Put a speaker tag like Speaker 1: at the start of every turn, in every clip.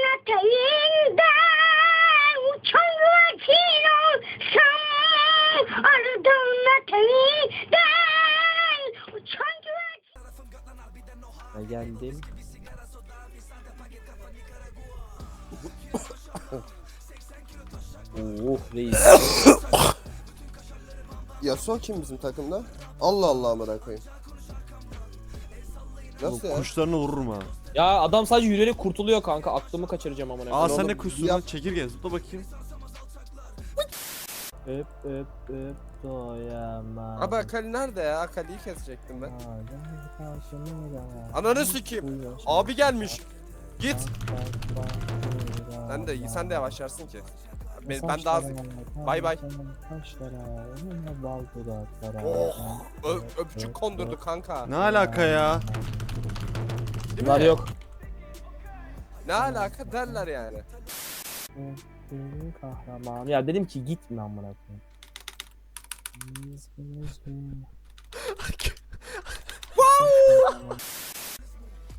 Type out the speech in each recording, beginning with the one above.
Speaker 1: olsam eteğinden
Speaker 2: geldim. Oh reis.
Speaker 3: Yasuo kim bizim takımda? Allah Allah amına koyayım. Nasıl ya?
Speaker 4: Kuşlarını vururum ha.
Speaker 2: ya adam sadece yürüyerek kurtuluyor kanka. Aklımı kaçıracağım amına.
Speaker 4: Aa
Speaker 2: koyayım.
Speaker 4: sen
Speaker 3: oğlum,
Speaker 4: ne kuşsun
Speaker 3: yap-
Speaker 4: lan? Çekirge zıpla bakayım.
Speaker 2: Öp öp öp doyamam.
Speaker 3: Abi Akali nerede ya? Akali'yi kesecektim ben. Ananı sikeyim. Abi gelmiş. Git. Sen de sen de yavaşlarsın ki. Ben, ben daha Bay bay. Oh, ö- öpücük kondurdu kanka.
Speaker 4: Ne alaka ya?
Speaker 2: Bunlar yok.
Speaker 3: Ne alaka derler yani.
Speaker 2: Kahraman. Ya dedim ki gitme amına koyayım.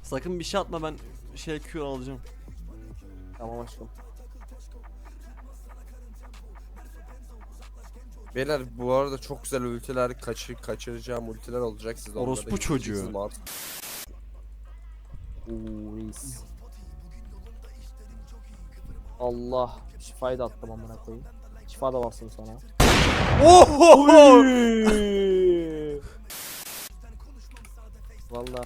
Speaker 4: Sakın bir şey atma ben şey Q alacağım.
Speaker 2: Tamam aşkım.
Speaker 3: Beyler bu arada çok güzel ultiler kaçır, kaçıracağım ultiler olacak siz onları
Speaker 4: Orospu çocuğu.
Speaker 2: reis. Allah. Şifayı da attım amına koyayım. Şifa da bastım sana.
Speaker 4: Oho!
Speaker 2: Valla.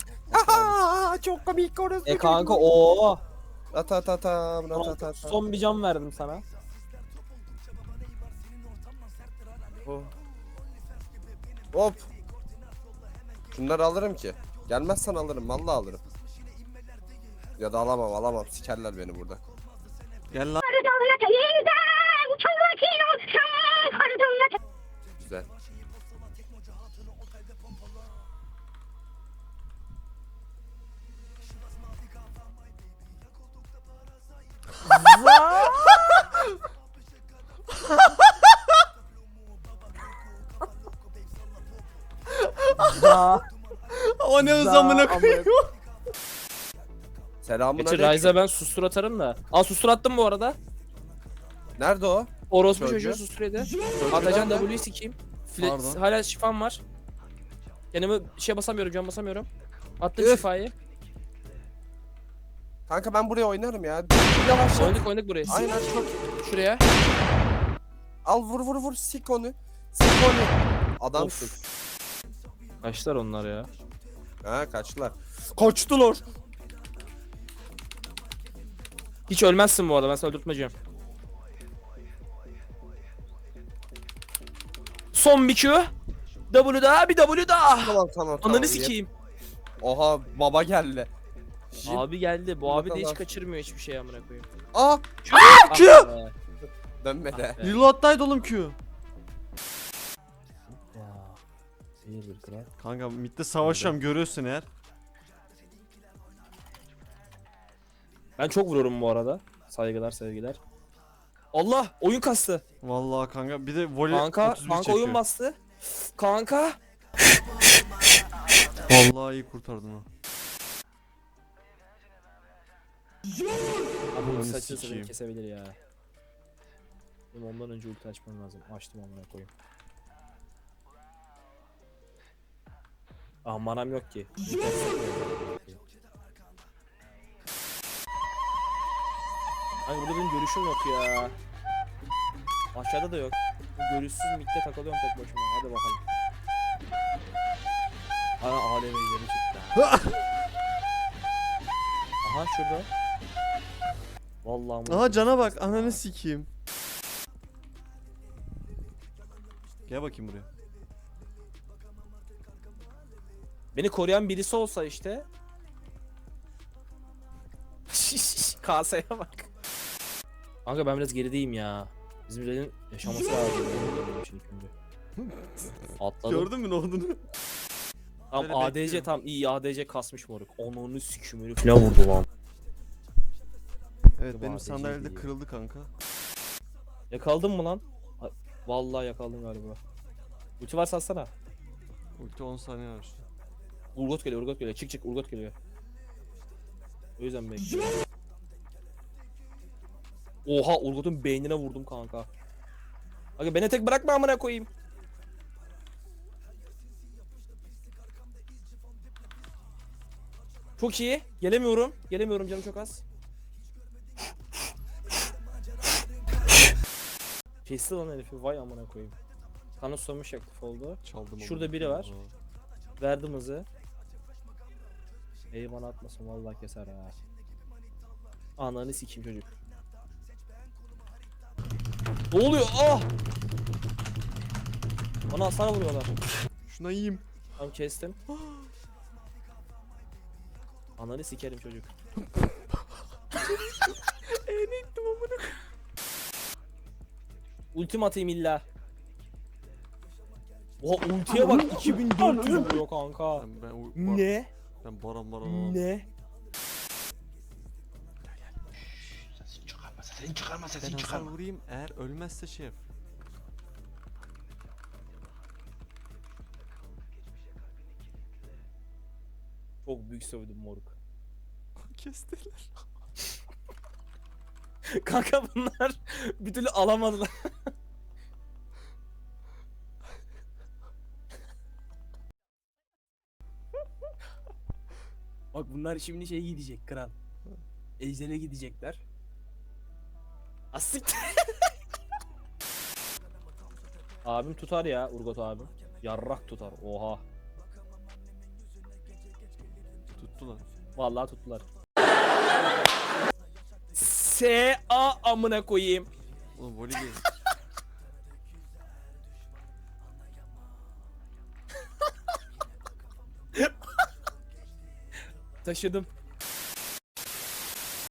Speaker 3: Çok komik orası.
Speaker 2: E kanka o.
Speaker 3: At at at at at at at.
Speaker 2: Son bir can verdim sana.
Speaker 3: Oh. Hop. Şunları alırım ki. Gelmezsen alırım vallahi alırım. Ya da alamam alamam sikerler beni burada.
Speaker 4: Gel lan.
Speaker 1: Ardın eteğinden
Speaker 2: Ya.
Speaker 4: O ne hız amına koyayım.
Speaker 3: Selamun aleyküm.
Speaker 2: Ryze'a ben sustur atarım da. Aa sustur attım bu arada.
Speaker 3: Nerede o?
Speaker 2: Orospu
Speaker 3: Çocuğu.
Speaker 2: çocuğu susturuydu. Atacan
Speaker 3: nerede?
Speaker 2: W'yi sikeyim. Fle-
Speaker 4: Pardon.
Speaker 2: hala şifam var. Kendime şey basamıyorum, can basamıyorum. Attım
Speaker 3: Üf.
Speaker 2: şifayı.
Speaker 3: Kanka ben buraya oynarım ya. Yavaş yavaş.
Speaker 2: Oynadık oynadık buraya.
Speaker 3: Aynen çok.
Speaker 2: Şuraya.
Speaker 3: Al vur vur vur sik onu. Sik onu. Adamsın.
Speaker 2: Kaçlar onlar ya.
Speaker 3: Ha kaçtılar. Kaçtılar.
Speaker 2: Hiç ölmezsin bu arada ben sana öldürtmeyeceğim. Son bir Q. W daha bir W daha.
Speaker 3: Tamam tamam tamam.
Speaker 2: Ananı sikeyim.
Speaker 3: Oha baba geldi. Jim.
Speaker 2: Abi geldi. Bu abi de hiç
Speaker 3: Bakalım.
Speaker 2: kaçırmıyor hiçbir şey amına koyayım.
Speaker 3: Aa
Speaker 2: Ah
Speaker 4: Q!
Speaker 2: be.
Speaker 3: dönmedi.
Speaker 2: Ah be.
Speaker 4: Reload'daydı oğlum Q.
Speaker 2: Bir kral.
Speaker 4: Kanka midde savaşacağım görüyorsun eğer.
Speaker 2: Ben çok vuruyorum bu arada. Saygılar sevgiler. Allah oyun kastı.
Speaker 4: Vallahi kanka bir de voley
Speaker 2: Kanka
Speaker 4: 31
Speaker 2: kanka
Speaker 4: çekiyor.
Speaker 2: oyun bastı. Kanka.
Speaker 4: Vallahi iyi kurtardın o.
Speaker 2: Abi
Speaker 4: Ananı
Speaker 2: saçını saçını
Speaker 4: sikeyim.
Speaker 2: kesebilir ya. Benim ondan önce ulti açmam lazım. Açtım amına koyayım. Ah manam yok ki. Kanka burada benim görüşüm yok ya. Aşağıda da yok. Görüşsüz mitte takılıyorum tek başıma. Hadi bakalım. Ana aleme ileri çıktı. Aha şurada. Vallahi
Speaker 4: Aha cana bak ananı sikeyim. Gel bakayım buraya.
Speaker 2: Beni koruyan birisi olsa işte. Kaseye bak. Kanka ben biraz gerideyim ya. Bizim Red'in yaşaması lazım. önce. Atladım.
Speaker 4: Gördün mü ne olduğunu?
Speaker 2: Tam
Speaker 4: Böyle
Speaker 2: ADC
Speaker 4: bekliyorum.
Speaker 2: tam iyi ADC kasmış moruk. Onu sikim herif ne vurdu lan.
Speaker 4: Evet benim
Speaker 2: ADC
Speaker 4: sandalyede
Speaker 2: değil.
Speaker 4: kırıldı kanka.
Speaker 2: Yakaldın mı lan? Ha- Vallahi yakaldın galiba. Ulti var satsana.
Speaker 4: Ulti 10 saniye var.
Speaker 2: Urgot geliyor, Urgot geliyor. Çık çık Urgot geliyor. O yüzden bekliyorum. Oha Urgot'un beynine vurdum kanka. Aga beni tek bırakma amına koyayım. Çok iyi. Gelemiyorum. Gelemiyorum canım çok az. Kesti lan herifi. Vay amına koyayım. Kanı sönmüş aktif oldu.
Speaker 4: Çaldım
Speaker 2: Şurada biri var. Verdim hızı. Bana atmasın vallahi keser ha. Ananı sikeyim çocuk. Ne oluyor? Ah! Bana sana vuruyorlar.
Speaker 4: Şuna yiyeyim.
Speaker 2: Tamam kestim. Ananı sikerim çocuk. Ultim atayım illa. Oha ultiye bak 2400 vuruyor kanka.
Speaker 4: Ben ben
Speaker 2: Ne?
Speaker 4: Ben baran baran alamam.
Speaker 2: Ne?
Speaker 5: Sesini çıkarma, sesini çıkarma,
Speaker 4: Ben
Speaker 5: sesini
Speaker 4: hasar
Speaker 5: çıkarma.
Speaker 4: vurayım eğer ölmezse şef.
Speaker 2: Çok büyük sövdüm moruk.
Speaker 4: Kestiler.
Speaker 2: Kanka bunlar bir türlü alamadılar. Bak bunlar şimdi şey gidecek kral. Ejder'e gidecekler. Asik. abim tutar ya Urgot abim. Yarrak tutar. Oha.
Speaker 4: Tuttular.
Speaker 2: Vallahi tuttular. S A amına koyayım.
Speaker 4: Oğlum voley
Speaker 2: Taşıdım.